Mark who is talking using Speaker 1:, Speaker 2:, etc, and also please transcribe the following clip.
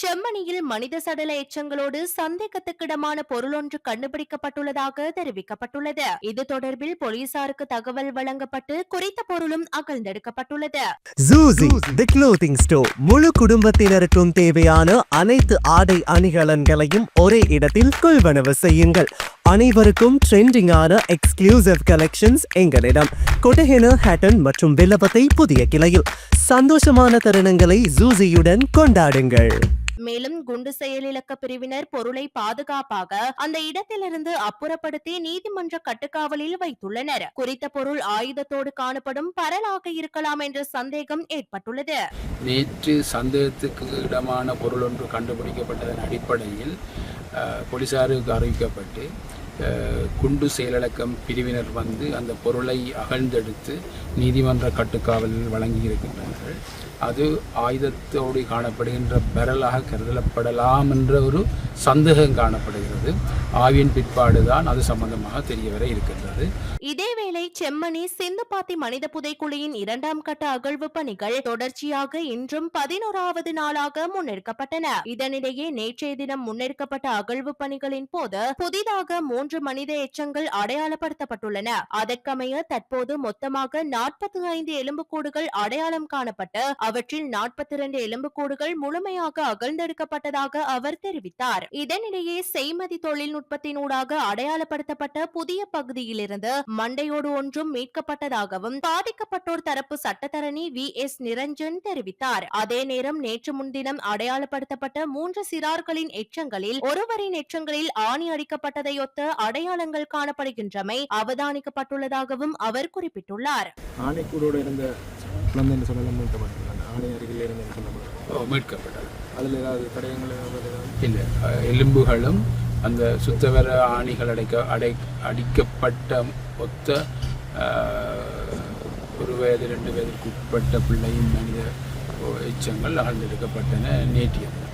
Speaker 1: செம்மணியில் மனித சடல எச்சங்களோடு சந்தேகத்துக்கிடமான பொருளொன்று கண்டுபிடிக்கப்பட்டுள்ளதாக தெரிவிக்கப்பட்டுள்ளது. இது தொடர்பில் போலீசாருக்கு தகவல் வழங்கப்பட்டு குறித்த பொருளும் அகழ்ந்தெடுக்கப்பட்டுள்ளது.
Speaker 2: ஜூசி தி க்ளோத்திங் ஸ்டோர் முழு குடும்பத்தினருக்கும் தேவையான அனைத்து ஆடை அணிகலன்களையும் ஒரே இடத்தில் கொள்வனவு செய்யுங்கள். அனைவருக்கும் ட்ரெண்டிங்கான எக்ஸ்க்ளூசிவ் கலெக்ஷன்ஸ் எங்களிடம். கொட்டஹென ஹேட்டன் மற்றும் வில்லபத்தை புதிய கிளையில். சந்தோஷமான தருணங்களை ஜூசியுடன் கொண்டாடுங்கள்.
Speaker 1: மேலும் குண்டு செயலிழக்க பிரிவினர் பொருளை பாதுகாப்பாக அந்த இடத்திலிருந்து அப்புறப்படுத்தி நீதிமன்ற கட்டுக்காவலில் வைத்துள்ளனர். குறித்த பொருள் ஆயுதத்தோடு காணப்படும் பரலாக இருக்கலாம் என்ற சந்தேகம் ஏற்பட்டுள்ளது.
Speaker 3: நேற்று சந்தேகத்துக்கு இடமான பொருள் ஒன்று கண்டுபிடிக்கப்பட்டதன் அடிப்படையில் அஹ், போலீசாருக்கு அறிவிக்கப்பட்டு அஹ், குண்டு செயலிழக்கம் பிரிவினர் வந்து அந்த பொருளை அகழ்ந்தெடுத்து நீதிமன்ற கட்டுக்காவலில் வழங்கியிருக்கின்றார்கள் அது ஆயுதத்தோடு காணப்படுகின்ற பெரலாக கருதப்படலாம் என்ற ஒரு சந்தேகம் காணப்படுகிறது. ஆவியின் பிற்பாடுதான் அது சம்பந்தமாக தெரியவர இருக்கின்றது.
Speaker 1: இதேவேளை செம்மணி சிந்துபாத்தி மனித புதைக்குழியின் இரண்டாம் கட்ட அகழ்வு பணிகள் தொடர்ச்சியாக இன்றும் பதினோராவது நாளாக முன்னெடுக்கப்பட்டன. இதனிடையே நேற்றைய தினம் முன்னெடுக்கப்பட்ட அகழ்வு பணிகளின் போது புதிதாக மூன்று மனித எச்சங்கள் அடையாளப்படுத்தப்பட்டுள்ளன. அதற்கமைய தற்போது மொத்தமாக நாற்பத்தி ஐந்து எலும்புக்கூடுகள் அடையாளம் காணப்பட்டு அவற்றில் நாற்பத்தி இரண்டு எலும்புக்கூடுகள் முழுமையாக அகழ்ந்தெடுக்கப்பட்டதாக அவர் தெரிவித்தார். இதனிடையே செய்மதி தொழில்நுட்பத்தினூடாக அடையாளப்படுத்தப்பட்ட புதிய பகுதியிலிருந்து மண்டையோடு ஒன்றும் மீட்கப்பட்டதாகவும் பாதிக்கப்பட்டோர் தரப்பு சட்டத்தரணி வி. எஸ். நிரஞ்சன் தெரிவித்தார். அதே நேரம் நேற்று முன்தினம் அடையாளப்படுத்தப்பட்ட மூன்று சிறார்களின் எச்சங்களில் ஒருவரின் எச்சங்களில் ஆணி அடிக்கப்பட்டதையொத்த அடையாளங்கள் காணப்படுகின்றமை அவதானிக்கப்பட்டுள்ளதாகவும் அவர் குறிப்பிட்டுள்ளார்.
Speaker 4: ஆணைக்கூடோடு இருந்த குழந்தைன்னு சொல்லலாம் ஆணை அருகில் இருந்து
Speaker 3: ஓ, மீட்கப்பட்டது
Speaker 4: அதில் ஏதாவது தடயங்கள்
Speaker 3: இல்லை. எலும்புகளும் அந்த சுத்தவர ஆணிகள் அடைக்க அடை அடிக்கப்பட்ட ஒத்த அஹ், ஒரு வயது ரெண்டு வயதுக்கு உட்பட்ட பிள்ளையின் மனித எச்சங்கள் அகழ்ந்தெடுக்கப்பட்டன நேற்றியது.